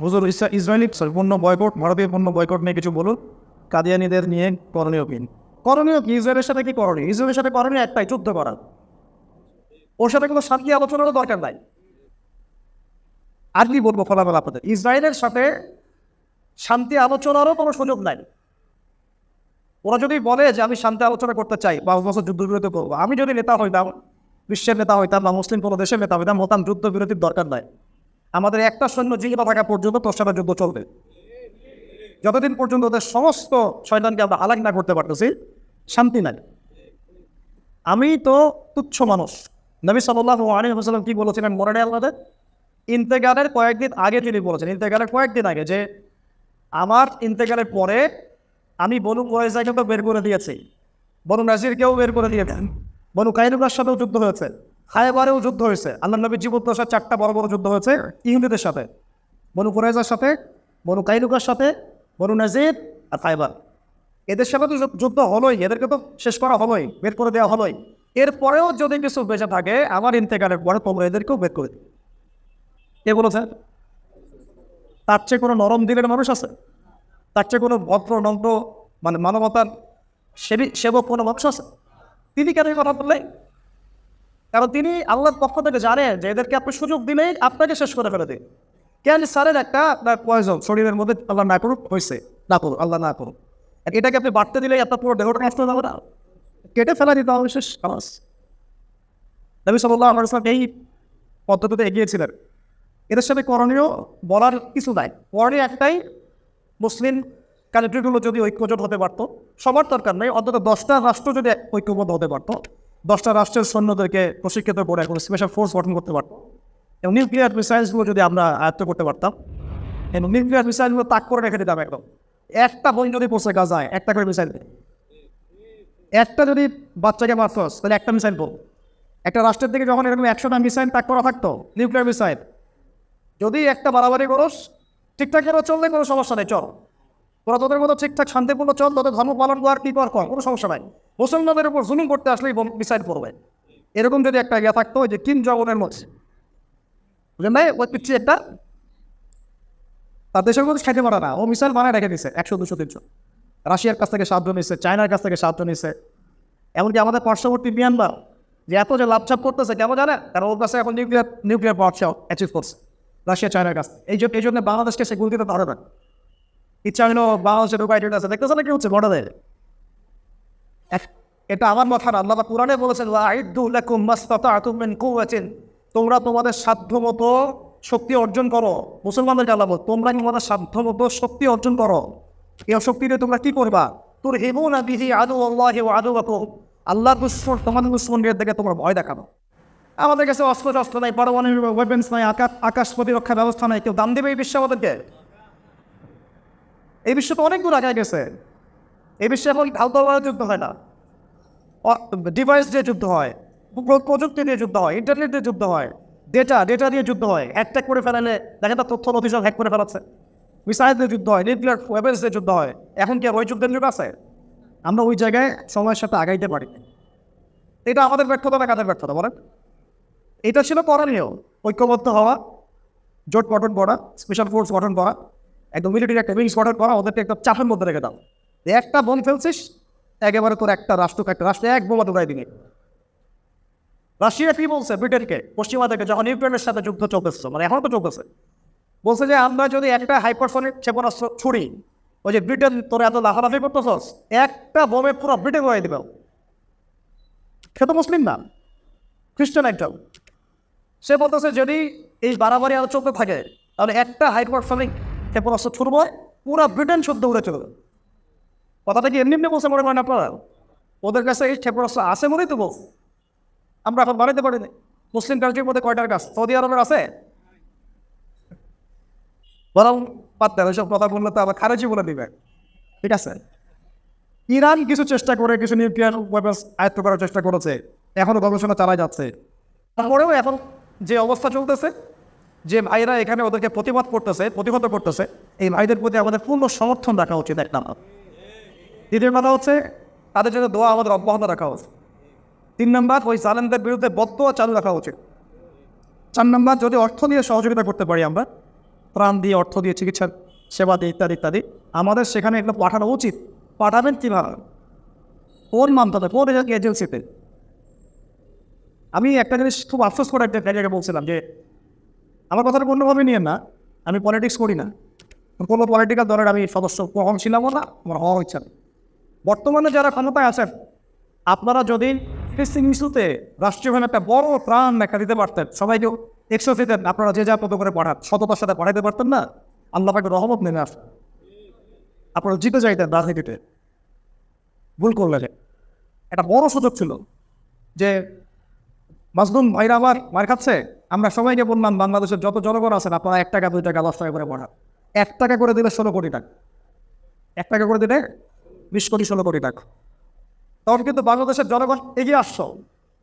হুজুর ইসরা- Israeli sorry, পণ্য বয়কট ভারতীয় পণ্য বয়কট নিয়ে কিছু বলুন। কাদিয়ানিদের নিয়ে করণীয় কি? করণীয় কি? ইসরায়েলের সাথে কি করণীয়? ইসরায়েলের সাথে করণীয় একটাই যুদ্ধ করা। ওর সাথে কোনো শান্তি আলোচনারও দরকার নাই। আর কি বলব ফলাফল আপনাদের? ইসরায়েলের সাথে শান্তি আলোচনারও কোনো সুযোগ নাই। ওরা যদি বলে যে আমি শান্তি আলোচনা করতে চাই পাঁচ বছর যুদ্ধবিরতি করব আমি যদি নেতা হইতাম বিশ্বের নেতা হইতাম বা মুসলিম কোনো দেশের নেতা হইতাম হতাম যুদ্ধবিরতির দরকার নাই। আমাদের একটা সৈন্য জীবিত থাকা পর্যন্ত তোর সাথে যুদ্ধ চলবে। যতদিন পর্যন্ত ওদের সমস্ত শয়তানকে আমরা আলাগ না করতে পারতেছি, শান্তি নাই। আমি তো তুচ্ছ মানুষ। নবী সাল্লাহ আলী হাসালাম কি বলেছিলেন মনে নেই ইন্তেকালের কয়েকদিন আগে তিনি বলেছেন, ইন্তেকালের কয়েকদিন আগে যে আমার ইন্তেকালের পরে আমি বনু কোয়েজাকে তো বের করে দিয়েছি, বনু নাজিরকেও বের করে দিয়েছেন, বনু কাইনুকার সাথেও যুদ্ধ হয়েছে। খায়বারেও যুদ্ধ হয়েছে। আল্লাহ নবী জীবদ্দশার চারটা বড় বড় যুদ্ধ হয়েছে। ইহুদিদের সাথে বনু কোরেজার সাথে বনু কাইনুকার সাথে বনু নাজির আর খায়বার। এদের সাথে তো যুদ্ধ হলোই এদেরকে তো শেষ করা হলোই বের করে দেওয়া হলোই। এরপরেও যদি কিছু বেঁচে থাকে আমার ইন্তেকালের পরে তোমরা এদেরকেও বের করে দিও। কে বলেছে? তার চেয়ে কোনো নরম দিলের মানুষ আছে? তার চেয়ে কোনো ভদ্র নম্র মানে মানবতার সেবী সেবক কোনো মানুষ আছে? তিনি কেন এই কথা বললেন? কারণ তিনি আল্লাহর পক্ষ থেকে জানেন যে এদেরকে আপনি সুযোগ দিলেই আপনাকে শেষ করে ফেলে দিন। কেন ক্যান্সারের একটা আপনার পয়জন শরীরের মধ্যে আল্লাহ না করুক, হয়েছে। না করুক, আল্লাহ না করুক। এটাকে আপনি বাড়তে দিলেই আপনার পুরো দেহটা নষ্ট হয়ে যাবে না। কেটে ফেলা দিতে হবে শেষ খালাস নবী সাল্লাহ আমার ইসলাম এই পদ্ধতিতে এগিয়েছিলেন। এদের সাথে করণীয় বলার কিছু নাই। করণীয় একটাই, মুসলিম কান্ট্রিগুলো যদি ঐক্যজোট হতে পারতো, সবার দরকার নেই, অন্তত দশটা রাষ্ট্র যদি ঐক্যবদ্ধ হতে পারতো। দশটা রাষ্ট্রের সৈন্যদেরকে প্রশিক্ষিত করে এখন স্পেশাল ফোর্স গঠন করতে পারতো। এবং নিউক্লিয়ার মিসাইলসগুলো যদি আমরা আয়ত্ত করতে পারতাম, এবং নিউক্লিয়ার মিসাইলগুলো তাক করে রেখে দিতাম একদম। একটা বই যদি পৌঁছে গাজায়, একটা করে মিসাইল একটা যদি বাচ্চাকে মারছস তাহলে একটা মিসাইল পড়ব একটা রাষ্ট্রের থেকে যখন এরকম একশোটা মিসাইল তাক করা থাকতো নিউক্লিয়ার মিসাইল যদি একটা বাড়াবাড়ি করস, ঠিকঠাক করে চললে কোনো সমস্যা নেই, চল। তোরা তোদের মতো ঠিকঠাক শান্তিপূর্ণ চল, তোদের ধর্ম পালন কর কি কর কোনো সমস্যা নাই। মুসলমানদের উপর জুলুম করতে আসলেই মিসাইল পড়বে। এরকম যদি একটা ইয়ে থাকতো যে কিম জগনের মধ্যে বুঝলেন ভাই? ওই পিচ্ছি একটা, তার দেশের মধ্যে খাইতে পারে না। ও মিসাইল বানায় রেখে দিছে, একশো, দুশো, তিনশো। রাশিয়ার কাছ থেকে সাহায্য নিচ্ছে চায়নার কাছ থেকে সাহায্য নিচ্ছে এমনকি আমাদের পার্শ্ববর্তী মিয়ানমার, যে এত যে লাভছাপ করতেছে, কেন জানে? কারণ ওর কাছে এখন নিউক্লিয়ার নিউক্লিয়ার পাওয়ার অ্যাচিভ করছে, রাশিয়া, চায়নার কাছে এই জন্য এই জন্য বাংলাদেশকে সে গুল দিতে পারে না। ইচ্ছা হলো বাংলাদেশের উপায়টেড আছে। দেখতেছে না কি হচ্ছে বর্ডারে? এটা আমার মাথা না, আল্লাহ কোরআনে বলেছেন তোমরা তোমাদের সাধ্য মতো শক্তি অর্জন করো। মুসলমানদের আল্লাহ তোমরা তোমাদের সাধ্য মতো শক্তি অর্জন করো। এই শক্তি দিয়ে তোমরা কি করবা? তোর হেবুনা বিহি আদু আল্লাহ আদু আল্লাহ দুশ্মন, তোমাদের দুশ্মনের দিকে তোমরা ভয় দেখাবো আমাদের কাছে অস্ত্র টস্ত্র নাই পারমাণবিক ওয়েপেন্স নাই, আকাশ আকাশ প্রতিরক্ষা ব্যবস্থা নাই, কেউ দাম দেবে এই বিশ্ব আমাদেরকে? এই বিশ্ব তো অনেক দূর আগে গেছে। এই বিশ্বে এখন তলোয়ারের যুদ্ধ হয় না। ডিভাইস দিয়ে যুদ্ধ হয় প্রযুক্তি দিয়ে যুদ্ধ হয় ইন্টারনেট দিয়ে যুদ্ধ হয় ডেটা ডেটা দিয়ে যুদ্ধ হয় হ্যাক করে ফেলালে দেখেন তার তথ্য সব হ্যাক করে ফেলাচ্ছে। মিসাইল দিয়ে যুদ্ধ হয় নিউক্লিয়ার ওয়েপেন্স দিয়ে যুদ্ধ হয়, এখন কি আর ওই যুদ্ধের যুগ আছে? আমরা ওই জায়গায় সময়ের সাথে আগাইতে পারি। এটা আমাদের ব্যর্থতা না কাদের ব্যর্থতা বলেন? এটা ছিল করণীয়, ঐক্যবদ্ধ হওয়া, জোট গঠন করা স্পেশাল ফোর্স গঠন করা, একদম মিলিটারি একটা উইংস গঠন করা, ওদেরকে একদম চাপের মধ্যে রেখে দাও। একটা বোম ফেলছিস, একেবারে তোর একটা রাষ্ট্র একটা রাষ্ট্রে এক বোমা দৌড়াই দিবি। রাশিয়া কি বলছে? ব্রিটেনকে, পশ্চিমা থেকে, যখন ইউক্রেনের সাথে যুদ্ধ চলতেছে মানে এখনও তো চলতেছে। বলছে যে, আমরা যদি একটা হাইপারসনিক ক্ষেপণাস্ত্র ছুড়ি, ওই যে ব্রিটেন তোর এত লাফালাফি করতেছস, একটা বোমে পুরো ব্রিটেন হয়ে দিবে। সে তো মুসলিম না, খ্রিস্টান একজন। সে বলতেছে, যদি এই বাড়াবাড়ি আরও চলতে থাকে, তাহলে একটা হাইপারসনিক ক্ষেপণাস্ত্র ছুড়বো, পুরো ব্রিটেন শুদ্ধ উড়ে চলবে। কথাটা কি এমনি এমনি বলছে মনে করেন আপনারা? ওদের কাছে এই ক্ষেপণাস্ত্র আছে বলেই তো বলছে। আমরা এখন বানাইতে পারিনি মুসলিম কান্ট্রির মধ্যে কয়টার কাজ? সৌদি আরবের আছে? বরং বাদ ওইসব কথা বললে তো আবার খারেজি বলে দিবে। ঠিক আছে? ইরান কিছু চেষ্টা করে, কিছু নিউক্লিয়ার ওয়েপন্স আয়ত্ত করার চেষ্টা করেছে। এখনও গবেষণা চালাই যাচ্ছে। তারপরেও এখন যে অবস্থা চলতেছে, যে ভাইরা এখানে ওদেরকে প্রতিবাদ করতেছে, প্রতিহত করতেছে, এই ভাইদের প্রতি আমাদের পূর্ণ সমর্থন রাখা উচিত এক নাম্বার দ্বিতীয় কথা হচ্ছে, তাদের জন্য দোয়া আমাদের অব্যাহত রাখা উচিত। তিন নম্বর, ওই জালেমদের বিরুদ্ধে বদ্ধ চালু রাখা উচিত। চার নম্বর, যদি অর্থ দিয়ে সহযোগিতা করতে পারি আমরা, প্রাণ দিয়ে অর্থ দিয়ে চিকিৎসার সেবা দিয়ে ইত্যাদি ইত্যাদি, আমাদের সেখানে এগুলো পাঠানো উচিত। পাঠাবেন কীভাবে? কোন মাধ্যমে কোন এজেন্সিতে? আমি একটা জিনিস খুব আফসোস করে একটা জায়গায় বলছিলাম যে, আমার কথাটা অন্যভাবে নিয়ে না। আমি পলিটিক্স করি না। কোনো পলিটিক্যাল দলের আমি সদস্য কখন ছিলামও না, আমার হওয়ার ইচ্ছা নেই। বর্তমানে যারা ক্ষমতায় আছেন আপনারা যদি ফিস্টিং ইস্যুতে রাষ্ট্রীয়ভাবে একটা বড় প্রাণ দেখা দিতে পারতেন সবাইকে একশো দিতেন আপনারা যে যা মতো করে পড়ান, সততার সাথে পড়াইতে পারতেন না? আল্লাহ পাকে রহমত নেমে আসেন আপনারা জিতে যাইতেন রাজনীতিতে। ভুল করলেন। একটা বড় সুযোগ ছিল যে মাজলুম ভাইরা আবার মার খাচ্ছে। আমরা সবাইকে বললাম, বাংলাদেশের যত জনগণ আছেন, আপনারা এক টাকা, দুই টাকা, দশ টাকা করে পড়ান। এক টাকা করে দিলে ষোলো কোটি টাকা। এক টাকা করে দিলে বিশ কোটি ষোলো কোটি টাকা তখন কিন্তু বাংলাদেশের জনগণ এগিয়ে আসছো।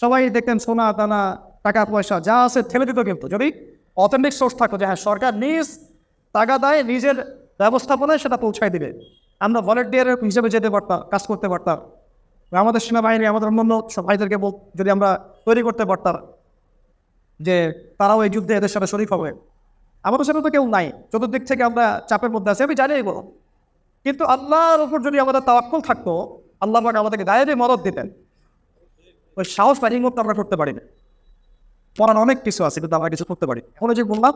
সবাই দেখতেন সোনা, দানা টাকা পয়সা যা আছে ঠেলে দিত কিন্তু। যদি অথেন্টিক সোর্স থাকতো যে হ্যাঁ সরকার নিজ টাকা দেয় নিজের ব্যবস্থাপনায় সেটা পৌঁছায় দিবে। আমরা ভলেন্টিয়ার হিসেবে যেতে পারতাম, কাজ করতে পারতাম। আমাদের সেনাবাহিনী, আমাদের অন্যান্য বল- যদি আমরা তৈরি করতে পারতাম যে তারাও এই যুদ্ধে এদের সাথে শরিক হবে। আমাদের সাথে তো কেউ নাই। চতুর্দিক থেকে আমরা চাপের মধ্যে আছি। আমি জানি এগুলো। কিন্তু আল্লাহর উপর যদি আমাদের তাওয়াক্কুল থাকতো, আল্লাহ পাক আমাদেরকে দায়েরে মদত দিতেন। ওই সাহস পাইনি মতো আমরা করতে পারি না পড়ার অনেক কিছু আছে, কিন্তু আমরা কিছু করতে পারি এখন যে বললাম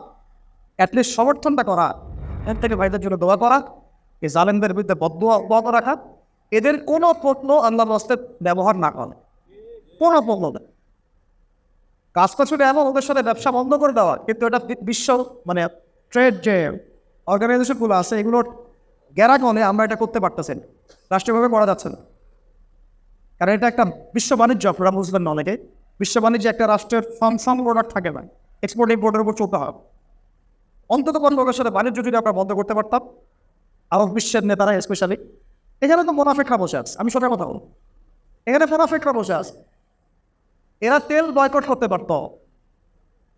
অ্যাটলিস্ট সমর্থনটা করা, এর থেকে ভাইদের জন্য দোয়া করা, এই জালেমদের বিরুদ্ধে বদ্ধ অব্যাহত রাখা, এদের কোনো পণ্য আল্লাহর রাস্তায় ব্যবহার না করে। কোনো পণ্য না। কাজ করছিল এমন, ওদের সাথে ব্যবসা বন্ধ করে দেওয়া, কিন্তু এটা বিশ্ব মানে ট্রেড যে অর্গানাইজেশনগুলো আছে, এগুলোর গ্যারাগনে আমরা এটা করতে পারতেছেন। রাষ্ট্রীয়ভাবে করা যাচ্ছে না। কারণ এটা একটা বিশ্ব বাণিজ্য, আপনারা বুঝবেন না অনেকে বিশ্ব বাণিজ্যে একটা রাষ্ট্রের ফাংশন প্রোডাক্ট থাকে না। এক্সপোর্ট ইম্পোর্টের উপর চলতে হবে অন্তত কোন লোকের সাথে বাণিজ্য যদি আমরা বন্ধ করতে পারতাম আরব বিশ্বের নেতারা স্পেশালি এখানে তো মোনাফেকরা বসে আছে। আমি সোজা কথা বলব। এখানে মোনাফেকরা বসে আছে। এরা তেল বয়কট করতে পারতো।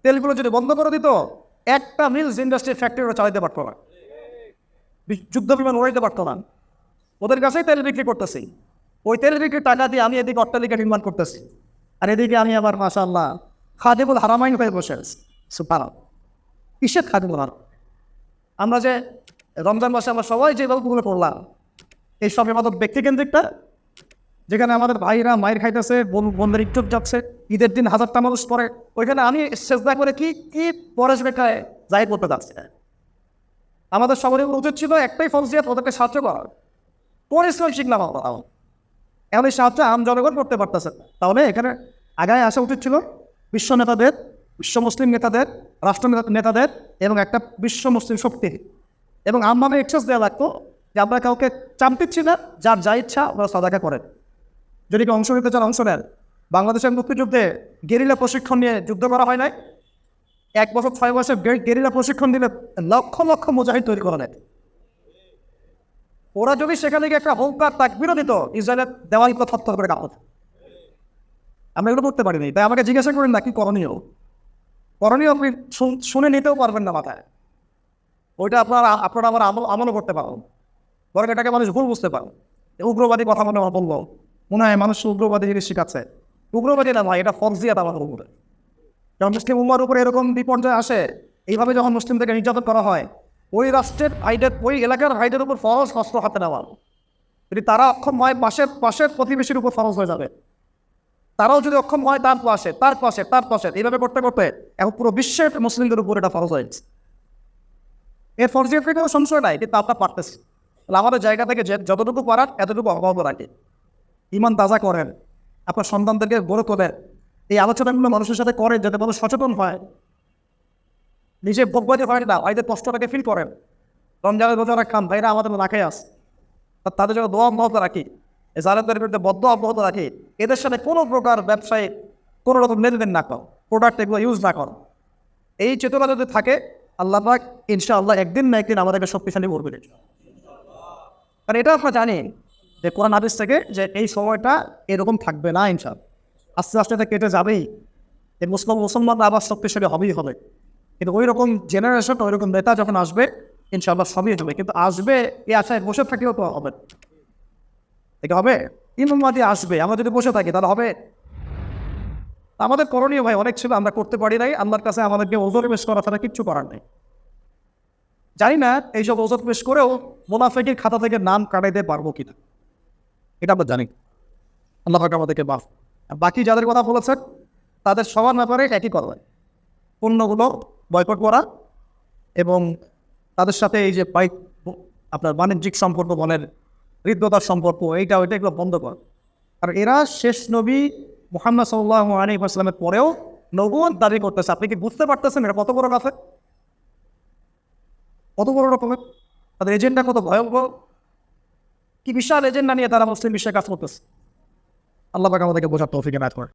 তেলগুলো যদি বন্ধ করে দিত, একটা মিলস ইন্ডাস্ট্রি ফ্যাক্টরি ওরা চালাইতে পারতো না। যুদ্ধ বিমান উড়াইতে পারতো না। ওদের কাছেই তেল বিক্রি করতেছি। ওই তেল বিক্রির টাকা দিয়ে আমি এদিকে অট্টালিকা নির্মাণ করতেছি। আর এদিকে আমি আবার মাশাল্লাহ খাদেবুল হারামাইন হয়ে বসে আছি। সুপার কিসের খাদেবুল হারাম? আমরা যে রমজান মাসে আমরা সবাই যে গল্পগুলো করলাম, এই সব এমাদত ব্যক্তিকেন্দ্রিকটা যেখানে আমাদের ভাইরা মায়ের খাইতেছে, বোন বোনদের ইজ্জত যাচ্ছে, ঈদের দিন হাজারটা মানুষ পরে ওইখানে আমি চেষ্টা করে কি কি পরেশ বেকায় যাই করতে যাচ্ছে। আমাদের সবারই উচিত ছিল একটাই ফলসিয়াত ওদেরকে সাহায্য করার। পরিশ্রম শিখলাম আমরা এখন এই সাহায্য আম জনগণ করতে পারতেছে তাহলে এখানে আগায় আসা উচিত ছিল বিশ্ব নেতাদের, বিশ্ব মুসলিম নেতাদের, রাষ্ট্র নেতা- নেতাদের এবং একটা বিশ্ব মুসলিম শক্তি। এবং আমভাবে এক্সেস দেওয়া লাগতো যে আমরা কাউকে চাপ দিচ্ছি না, যার যা ইচ্ছা ওরা সদাকা করেন যদি কেউ অংশ নিতে চান অংশ নেন। বাংলাদেশের মুক্তিযুদ্ধে গেরিলা প্রশিক্ষণ নিয়ে যুদ্ধ করা হয় নাই। এক বছর, ছয় বছর গেরিলা প্রশিক্ষণ দিলে লক্ষ লক্ষ মুজাহিদ তৈরি করা নেয় ওরা যদি সেখানে গিয়ে একটা হোমকার তাক বিরোধিত ইসরায়েলের দেওয়ালি তথ্য করে কাপড় আমরা এগুলো করতে পারিনি। তাই আমাকে জিজ্ঞাসা করেন না, কি করণীয়? করণীয় আপনি শুনে নিতেও পারবেন না মাথায়। ওইটা আপনারা আপনারা আমার আমল আমলও করতে পারো বরং এটাকে মানুষ ভুল বুঝতে পারো। উগ্রবাদী কথা মনে হয় বলব মনে হয় মানুষ উগ্রবাদী জিনিস শিখাচ্ছে। উগ্রবাদী না ভাই, এটা ফরজিয়াত আমার উপরে। যখন মুসলিম উম্মার উপরে এরকম বিপর্যয় আসে, এইভাবে যখন মুসলিমদেরকে নির্যাতন করা হয়, ওই রাষ্ট্রের ভাইদের, ওই এলাকার ভাইদের উপর ফরজ অস্ত্র হাতে নেওয়া। যদি তারা অক্ষম হয়, পাশের পাশের প্রতিবেশীর উপর ফরজ হয়ে যাবে। তারাও যদি অক্ষম হয়, তার পাশে তার পাশে তার পাশে, এইভাবে করতে করতে এখন পুরো বিশ্বের মুসলিমদের উপর এটা ফরজ হয়েছে। এর ফরজিয়াত কোনো সংশয় নাই কিন্তু আমরা পারতেছি। তাহলে আমাদের জায়গা থেকে যে যতটুকু পারার, এতটুকু অভাব রাখে। ইমান তাজা করেন। আপনার সন্তানদেরকে গড়ে তোলেন। এই আলোচনাগুলো মানুষের সাথে করেন যাতে মানুষ সচেতন হয়। নিজে ভোগবাদী হয় না, ভাইদের কষ্টটাকে ফিল করেন। রমজানের রোজা রাখান ভাইরা আমাদের রাখে আস তাদের জন্য দোয়া অব্যাহত রাখি। এই বিরুদ্ধে বদ্ধ অব্যাহত রাখি। এদের সাথে কোনো প্রকার ব্যবসায়ী কোনো রকম লেনদেন না কর প্রোডাক্ট এগুলো ইউজ না কর। এই চেতনা যদি থাকে, আল্লাহ পাক ইনশাআল্লাহ একদিন না একদিন আমাদেরকে শক্তিশালী করবে। কারণ এটা আমরা জানি যে কোরআন হাদিস থেকে যে এই সময়টা এরকম থাকবে না ইনশাল আস্তে আস্তে এটা কেটে যাবেই। যে মুসলিম মুসলমানরা আবার শক্তিশালী হবেই হবে। কিন্তু ওই রকম জেনারেশন ওই রকম নেতা যখন আসবে, ইনশাআল্লাহ সবই হবে। কিন্তু আসবে এই আশায় বসে থাকলেও তো হবে। এটা হবে ইমামবাদী আসবে, আমরা যদি বসে থাকি তাহলে হবে। আমাদের করণীয় ভাই অনেক ছিল, আমরা করতে পারি নাই। আল্লাহর কাছে আমাদেরকে ওজোর বেশ করা ছাড়া কিচ্ছু করার নেই। জানি না এইসব ওষুধ পেশ করেও মোনাফেকের খাতা থেকে নাম কাটাইতে পারব কিনা। এটা আমরা জানি। আল্লাহ আমাদেরকে মাফ বাকি যাদের কথা বলেছেন, তাদের সবার ব্যাপারে একই কথা। পণ্যগুলো বয়কট করা এবং তাদের সাথে এই যে বাইক আপনার বাণিজ্যিক সম্পর্ক বলেন, হৃদ্যতার সম্পর্ক, এইটা, ওইটা এগুলো বন্ধ কর। আর এরা শেষ নবী মোহাম্মদ সাল্লাহ পরেও নবুয়ত দাবি করতেছে। আপনি কি বুঝতে পারতেছেন এটা কত বড় কথা কত বড় রকমের? তাদের এজেন্ডা কত ভয়ঙ্কর কি বিশাল এজেন্ডা নিয়ে তারা মুসলিম বিশ্বে কাজ করতেছে? আল্লাহ পাক আমাদেরকে বোঝার তৌফিকে নাচ করে